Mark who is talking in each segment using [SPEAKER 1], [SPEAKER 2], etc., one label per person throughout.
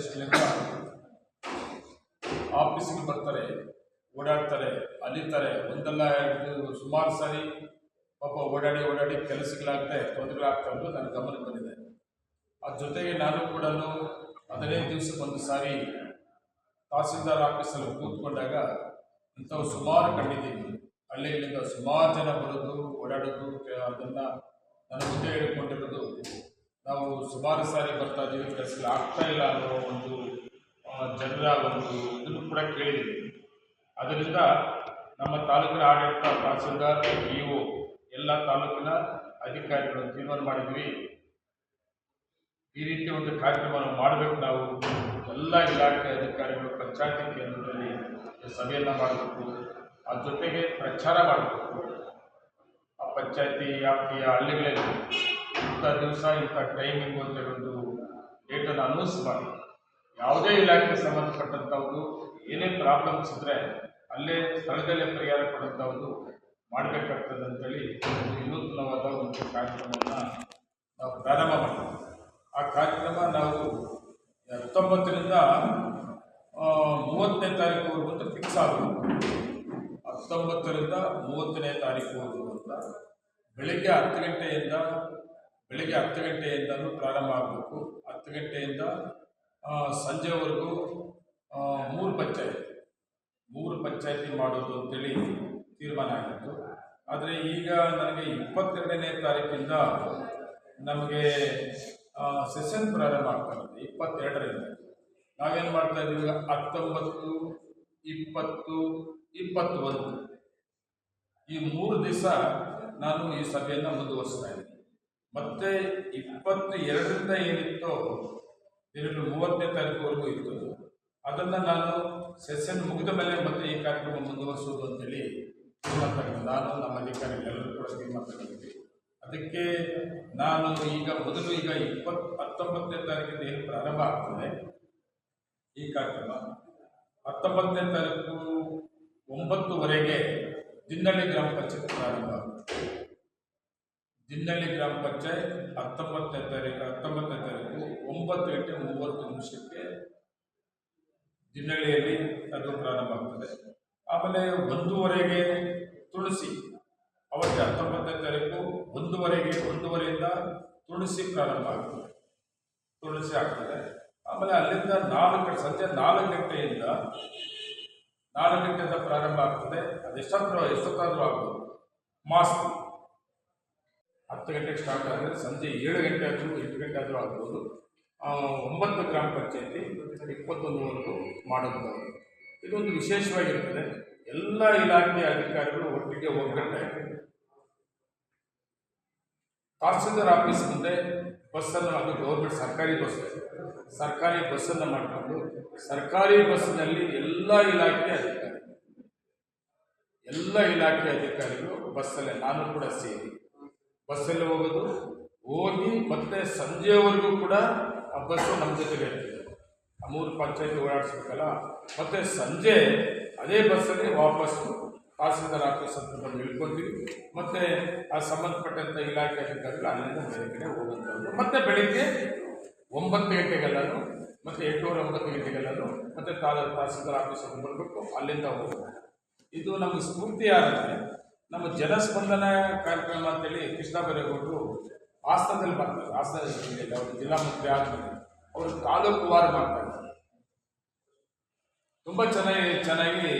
[SPEAKER 1] ಪ್ರದೇಶಗಳಿಂದ ಆಫೀಸಿಗೆ ಬರ್ತಾರೆ, ಓಡಾಡ್ತಾರೆ, ಅಲಿತಾರೆ, ಒಂದಲ್ಲ ಎರಡು ಸುಮಾರು ಸಾರಿ ಪಾಪ ಓಡಾಡಿ ಓಡಾಡಿ ಕೆಲಸಗಳಾಗ್ತಾ ತೊಂದರೆಗಳಾಗ್ತಾ ಅಂತ ನನ್ನ ಗಮನಕ್ಕೆ ಬಂದಿದೆ. ಅದ್ರ ಜೊತೆಗೆ ನಾನು ಕೂಡ ಹದಿನೈದು ದಿವಸಕ್ಕೆ ಒಂದು ಸಾರಿ ತಹಸೀಲ್ದಾರ್ ಆಫೀಸಲ್ಲಿ ಕೂತ್ಕೊಂಡಾಗ ಇಂಥವು ಸುಮಾರು ಕಂಡಿದ್ದೀನಿ. ಹಳ್ಳಿಗಳಿಂದ ಸುಮಾರು ಜನ ಬರೋದು, ಓಡಾಡೋದು, ಅದನ್ನು ನನ್ನ ಜೊತೆ ಹೇಳಿಕೊಂಡಿರೋದು ನಾವು ಸುಮಾರು ಸಾರಿ ಬರ್ತಾ ಇದ್ದೀವಿ ಕೆಲಸ ಆಗ್ತಾ ಇಲ್ಲ ಅನ್ನೋ ಒಂದು ಜನರ ಒಂದು ಇದನ್ನು ಕೂಡ ಕೇಳಿದ್ದೀವಿ ಅದರಿಂದ ನಮ್ಮ ತಾಲೂಕಿನ ಆಡಳಿತ, ತಹಸೀಲ್ದಾರ್ ಇ ಎಲ್ಲ ತಾಲೂಕಿನ ಅಧಿಕಾರಿಗಳು ತೀರ್ಮಾನ ಮಾಡಿದ್ವಿ ಈ ರೀತಿ ಒಂದು ಕಾರ್ಯಕ್ರಮವನ್ನು ಮಾಡಬೇಕು ನಾವು. ಎಲ್ಲ ಇಲಾಖೆ ಅಧಿಕಾರಿಗಳು ಪಂಚಾಯತಿ ಕೇಂದ್ರದಲ್ಲಿ ಸಭೆಯನ್ನು ಮಾಡಬೇಕು. ಆ ಜೊತೆಗೆ ಪ್ರಚಾರ ಮಾಡಬೇಕು. ಆ ಪಂಚಾಯತಿ ವ್ಯಾಪ್ತಿಯ ಹಳ್ಳಿಗಳಲ್ಲಿ. ಇಂಥ ದಿವಸ ಇಂಥ ಟೈಮಿಂಗ್ ಅಂತ ಒಂದು ಡೇಟನ್ನು ಅನೌನ್ಸ್ ಮಾಡಿ. ಯಾವುದೇ ಇಲಾಖೆಗೆ ಸಂಬಂಧಪಟ್ಟಂಥವ್ರು ಏನೇ ಪ್ರಾಬ್ಲಮ್ಸ್ ಇದ್ದರೆ ಅಲ್ಲೇ ಸ್ಥಳದಲ್ಲೇ ಪರಿಹಾರ ಕೊಡುವಂಥದ್ದು ಮಾಡಬೇಕಾಗ್ತದೆ ಅಂತೇಳಿ ವಿನೂತನವಾದ ಒಂದು ಕಾರ್ಯಕ್ರಮವನ್ನು ನಾವು ಪ್ರಾರಂಭ ಮಾಡ್ತೀವಿ. ಆ ಕಾರ್ಯಕ್ರಮ ನಾವು ಹತ್ತೊಂಬತ್ತರಿಂದ ಮೂವತ್ತನೇ ತಾರೀಕುವರೆಗೂ ಅಂತ ಫಿಕ್ಸ್ ಆಗಬೇಕು ಹತ್ತೊಂಬತ್ತರಿಂದ ಮೂವತ್ತನೇ ತಾರೀಕುವರೆಗೂ ಅಂತ ಬೆಳಿಗ್ಗೆ ಹತ್ತು ಗಂಟೆಯಿಂದ ಬೆಳಿಗ್ಗೆ ಹತ್ತು ಗಂಟೆಯಿಂದಲೂ ಪ್ರಾರಂಭ ಆಗಬೇಕು. ಹತ್ತು ಗಂಟೆಯಿಂದ ಸಂಜೆವರೆಗೂ ಮೂರು ಪಂಚಾಯತಿ ಮೂರು ಪಂಚಾಯತಿ ಮಾಡೋದು ಅಂತೇಳಿ ತೀರ್ಮಾನ ಆಗಿತ್ತು. ಆದರೆ ಈಗ ನನಗೆ ಇಪ್ಪತ್ತೆರಡನೇ ತಾರೀಕಿಂದ ನಮಗೆ ಸೆಷನ್ ಪ್ರಾರಂಭ ಆಗ್ತಾ ಇದೆ, ಇಪ್ಪತ್ತೆರಡರಿಂದ. ನಾವೇನು ಮಾಡ್ತಾ ಇದ್ದೀವಿ ಹತ್ತೊಂಬತ್ತು, ಇಪ್ಪತ್ತು, ಇಪ್ಪತ್ತೊಂದು. ಈ ಮೂರು ದಿವಸ ನಾನು ಈ ಸಭೆಯನ್ನು ಮುಂದುವರಿಸ್ತಾ ಇದ್ದೀನಿ. ಮತ್ತೆ ಇಪ್ಪತ್ತು ಎರಡರಿಂದ ಏನಿತ್ತೋ ಇದರಲ್ಲಿ ಮೂವತ್ತನೇ ತಾರೀಕುವರೆಗೂ ಇತ್ತು. ಅದನ್ನು ನಾನು ಸೆಷನ್ ಮುಗಿದ ಮೇಲೆ ಮತ್ತೆ ಈ ಕಾರ್ಯಕ್ರಮ ಮುಂದುವರಿಸೋದು ಅಂತೇಳಿ ತೀರ್ಮಾನ ನಾನು, ನಮ್ಮ ಅಧಿಕಾರಿಗಳೆಲ್ಲರೂ ಕೂಡ ತೀರ್ಮಾನ ಅದಕ್ಕೆ ನಾನು ಈಗ, ಮೊದಲು ಈಗ ಇಪ್ಪತ್ತು ಹತ್ತೊಂಬತ್ತನೇ ತಾರೀಕಿಂದ ಏನು ಪ್ರಾರಂಭ ಆಗ್ತದೆ? ಈ ಕಾರ್ಯಕ್ರಮ. ಹತ್ತೊಂಬತ್ತನೇ ತಾರೀಕು ಒಂಬತ್ತುವರೆಗೆ ದಿನ್ನಳ್ಳಿ ಗ್ರಾಮ ಪಂಚಾಯತ್ ಪ್ರಾರಂಭ. ದಿನ್ನಳ್ಳಿ ಗ್ರಾಮ ಪಂಚಾಯತ್ ಹತ್ತೊಂಬತ್ತನೇ ತಾರೀಕು ಹತ್ತೊಂಬತ್ತನೇ ತಾರೀಕು ಒಂಬತ್ತು ಗಂಟೆ ಮೂವತ್ತು ನಿಮಿಷಕ್ಕೆ ದಿನ್ನಳ್ಳಿಯಲ್ಲಿ ಅದು ಪ್ರಾರಂಭ ಆಗ್ತದೆ. ಆಮೇಲೆ ಒಂದೂವರೆಗೆ ತುಳಸಿ ಅವತ್ತೆ ಹತ್ತೊಂಬತ್ತನೇ ತಾರೀಕು ಒಂದೂವರೆಗೆ, ಒಂದೂವರೆಯಿಂದ ತುಳಸಿ ಪ್ರಾರಂಭ ಆಗ್ತದೆ. ತುಳಸಿ ಆಗ್ತದೆ. ಆಮೇಲೆ ಅಲ್ಲಿಂದ ನಾಲ್ಕು ಸಂಜೆ ನಾಲ್ಕು ಗಂಟೆಯಿಂದ ನಾಲ್ಕು ಗಂಟೆಯಿಂದ ಪ್ರಾರಂಭ ಆಗ್ತದೆ. ಅದೆಷ್ಟೊತ್ತಾದ್ರೂ ಎಷ್ಟೊತ್ತಾದರೂ ಆಗ್ಬೋದು. ಮಾಸ್ಕ್. ಹತ್ತು ಗಂಟೆಗೆ ಸ್ಟಾರ್ಟ್ ಆದರೆ ಸಂಜೆ ಏಳು ಗಂಟೆ ಆದರೂ ಎಂಟು ಗಂಟೆ ಆದರೂ ಆಗ್ಬೋದು. ಒಂಬತ್ತು ಗ್ರಾಮ ಪಂಚಾಯತಿ ಇಪ್ಪತ್ತೊಂದು ಮಾಡೋದು. ಇದೊಂದು ವಿಶೇಷವಾಗಿರ್ತದೆ. ಎಲ್ಲ ಇಲಾಖೆಯ ಅಧಿಕಾರಿಗಳು ಒಟ್ಟಿಗೆ ಒಗ್ಗಟ್ಟಾಗಿ ತಹಸೀಲ್ದಾರ್ ಆಫೀಸ್ ಮುಂದೆ ಬಸ್ಸನ್ನು ಅದು ಗೌರ್ಮೆಂಟ್ ಸರ್ಕಾರಿ ಬಸ್. ಸರ್ಕಾರಿ ಬಸ್ಸನ್ನು ಮಾಡಿಕೊಂಡು ಸರ್ಕಾರಿ ಬಸ್ಸಿನಲ್ಲಿ ಎಲ್ಲ ಇಲಾಖೆಯ ಅಧಿಕಾರಿ ಎಲ್ಲ ಇಲಾಖೆ ಅಧಿಕಾರಿಗಳು ಬಸ್ಸಲ್ಲೇ. ನಾನು ಕೂಡ ಸೇರಿ. ಬಸ್ಸಲ್ಲಿ ಹೋಗೋದು, ಹೋಗಿ ಮತ್ತೆ ಸಂಜೆವರೆಗೂ ಕೂಡ ಆ ಬಸ್ಸು ನಮ್ಮ ಜೊತೆಗೆ ಇರ್ತದೆ. ಆ ಮೂರು ಪಂಚಾಯತಿ ಓಡಾಡಿಸ್ಬೇಕಲ್ಲ, ಮತ್ತೆ ಸಂಜೆ ಅದೇ ಬಸ್ಸಲ್ಲಿ ವಾಪಸ್ಸು ತಹಸೀಲ್ದಾರ್ ಆಫೀಸ್ ಅಂತ ಬಂದು ಇಳ್ಕೊತೀವಿ ಮತ್ತೆ ಆ ಸಂಬಂಧಪಟ್ಟಂಥ ಇಲಾಖೆ ಅಧಿಕಾರಿಗಳು ಅಲ್ಲಿಂದ ಕಡೆ ಹೋಗುವಂಥದ್ದು ಮತ್ತೆ ಬೆಳಿಗ್ಗೆ ಒಂಬತ್ತು ಗಂಟೆಗೆಲ್ಲನು, ಮತ್ತೆ ಎಂಟುನೂರ ಒಂಬತ್ತು ಗಂಟೆಗೆಲ್ಲರೂ ಮತ್ತೆ ತಾಲೂಕು ತಹಸೀಲ್ದಾರ್ ಆಫೀಸ್ ಹತ್ರ ಬರಬೇಕು ಅಲ್ಲಿಂದ ಹೋಗೋದು ಇದು ನಮಗೆ ಸ್ಫೂರ್ತಿ ಆದರೆ ನಮ್ಮ ಜನಸ್ಪಂದನ ಕಾರ್ಯಕ್ರಮ ಅಂತೇಳಿ ಕೃಷ್ಣ ಬೈರೇಗೌಡರು ಹಾಸನದಲ್ಲಿ ಮಾಡ್ತಾರೆ. ಹಾಸನ ಜಿಲ್ಲೆಯಲ್ಲಿ ಅವರು ಜಿಲ್ಲಾ ಮುಖ್ಯ ಆದಮೇಲೆ. ಅವರು ತಾಲೂಕು ವಾರ ಮಾಡ್ತಾರೆ. ತುಂಬ ಚೆನ್ನಾಗಿ ಚೆನ್ನಾಗಿ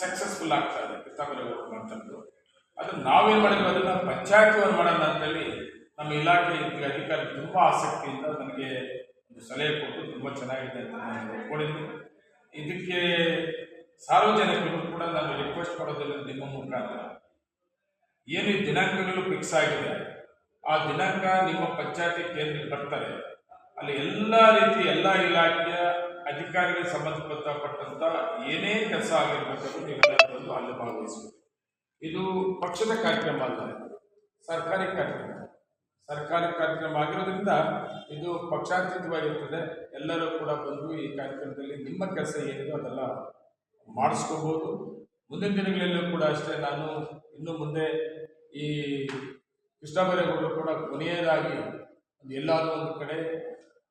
[SPEAKER 1] ಸಕ್ಸಸ್ಫುಲ್ ಆಗ್ತಾ ಇದೆ ಕೃಷ್ಣ ಬೈರೇಗೌಡರು ಮಾಡ್ತದ್ದು ಅದನ್ನು ನಾವೇನು ಮಾಡಿದ್ವಿ, ಅದನ್ನು ಪಂಚಾಯತ್ ಮಾಡೋಣ ಅಂತೇಳಿ ನಮ್ಮ ಇಲಾಖೆ ಅಧಿಕಾರಿ ತುಂಬ ಆಸಕ್ತಿಯಿಂದ ನನಗೆ ಒಂದು ಸಲಹೆ ಕೊಟ್ಟು ತುಂಬ ಚೆನ್ನಾಗಿದೆ ಅಂತ ನಾನು ಒಪ್ಕೊಂಡಿದ್ದೆ ಇದಕ್ಕೆ ಸಾರ್ವಜನಿಕರು ಕೂಡ ನಾನು ರಿಕ್ವೆಸ್ಟ್ ಮಾಡೋದಿಲ್ಲ ನಿಮ್ಮ ಮುಖಾಂತರ. ಏನು ದಿನಾಂಕಗಳು ಫಿಕ್ಸ್ ಆಗಿದೆ? ಆ ದಿನಾಂಕ ನಿಮ್ಮ ಪಂಚಾಯತಿ ಕೇಂದ್ರಕ್ಕೆ ಬರ್ತಾರೆ. ಅಲ್ಲಿ ಎಲ್ಲ ರೀತಿ ಎಲ್ಲ ಇಲಾಖೆಯ ಅಧಿಕಾರಿಗಳಿಗೆ ಸಂಬಂಧಪಟ್ಟಂತ ಏನೇ ಕೆಲಸ ಆಗಿರ್ಬೇಕು ಬಂದು ಅಲ್ಲಿ ಭಾಗವಹಿಸಬೇಕು. ಇದು ಪಕ್ಷದ ಕಾರ್ಯಕ್ರಮ ಅಲ್ಲ ಸರ್ಕಾರಿ ಕಾರ್ಯಕ್ರಮ. ಸರ್ಕಾರಿ ಕಾರ್ಯಕ್ರಮ ಆಗಿರೋದ್ರಿಂದ ಇದು ಪಕ್ಷಾತೀತವಾಗಿರ್ತದೆ. ಎಲ್ಲರೂ ಕೂಡ ಬಂದು ಈ ಕಾರ್ಯಕ್ರಮದಲ್ಲಿ ನಿಮ್ಮ ಕೆಲಸ ಏನಿದೆ ಅದೆಲ್ಲ ಮಾಡಿಸ್ಕೋಬೋದು. ಮುಂದಿನ ದಿನಗಳಲ್ಲೂ ಕೂಡ ಅಷ್ಟೇ, ನಾನು ಇನ್ನು ಮುಂದೆ ಈ ಕೃಷ್ಣಬೈರೇಗೌಡರು ಕೂಡ ಕೊನೆಯದಾಗಿ ಒಂದು ಎಲ್ಲಾದರೂ ಒಂದು ಕಡೆ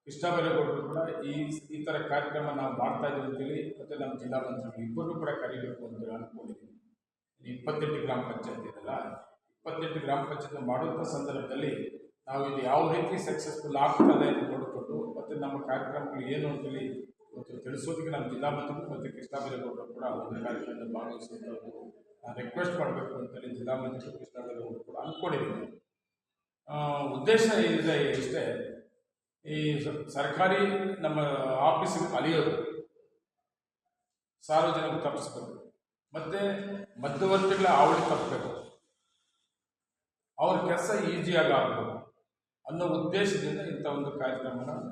[SPEAKER 1] ಕೃಷ್ಣಬೈರೇಗೌಡರು ಕೂಡ ಈ ಈ ಥರ ಕಾರ್ಯಕ್ರಮ ನಾವು ಮಾಡ್ತಾ ಇದ್ದೀವಿ ಅಂತೇಳಿ ಮತ್ತು ನಮ್ಮ ಜಿಲ್ಲಾ ಮಂತ್ರಿಗಳು ಇಬ್ಬರನ್ನೂ ಕೂಡ ಕರೀಬೇಕು ಅಂತ ಅಂದ್ಕೊಂಡಿದ್ದೀನಿ ಇಪ್ಪತ್ತೆಂಟು ಗ್ರಾಮ ಪಂಚಾಯತ್ ಇದೆಲ್ಲ, ಇಪ್ಪತ್ತೆಂಟು ಗ್ರಾಮ ಪಂಚಾಯತ್ ಮಾಡುವಂಥ ಸಂದರ್ಭದಲ್ಲಿ ನಾವು ಇದು ಯಾವ ರೀತಿ ಸಕ್ಸಸ್ಫುಲ್ ಆಗ್ತದೆ ಅಂತ ನೋಡಿಕೊಂಡು ಮತ್ತು ನಮ್ಮ ಕಾರ್ಯಕ್ರಮಗಳು ಏನು ಅಂತೇಳಿ ತಿಳಿಸೋದಕ್ಕೆ ನಮ್ಮ ಜಿಲ್ಲಾ ಮಂತ್ರಿಗಳು ಮತ್ತು ಕೃಷ್ಣ ಬೈರೇಗೌಡರು ಕೂಡ ಒಂದು ಕಾರ್ಯಕ್ರಮದಲ್ಲಿ ಭಾಗವಹಿಸುವಂಥ ಒಂದು ರಿಕ್ವೆಸ್ಟ್ ಮಾಡಬೇಕು ಅಂತೇಳಿ ಜಿಲ್ಲಾ ಮಂತ್ರಿಗಳು ಕೃಷ್ಣ ಬೈರೇಗೌಡರು ಕೂಡ ಅಂದ್ಕೊಂಡಿದ್ದೀನಿ ಉದ್ದೇಶ ಏನಿದೆ ಇಷ್ಟೇ, ಈ ಸರ್ಕಾರಿ ನಮ್ಮ ಆಫೀಸಿಗೆ ಅಲಿಯೋದು ಸಾರ್ವಜನಿಕ ತಪ್ಪಿಸ್ಬೇಕು. ಮತ್ತು ಮಧ್ಯವರ್ತಿಗಳ ಆವಳಿ ತಪ್ಪಬೇಕು ಅವ್ರ ಕೆಲಸ ಈಸಿಯಾಗಿ ಆಗಬೇಕು ಅನ್ನೋ ಉದ್ದೇಶದಿಂದ ಇಂಥ ಒಂದು ಕಾರ್ಯಕ್ರಮನ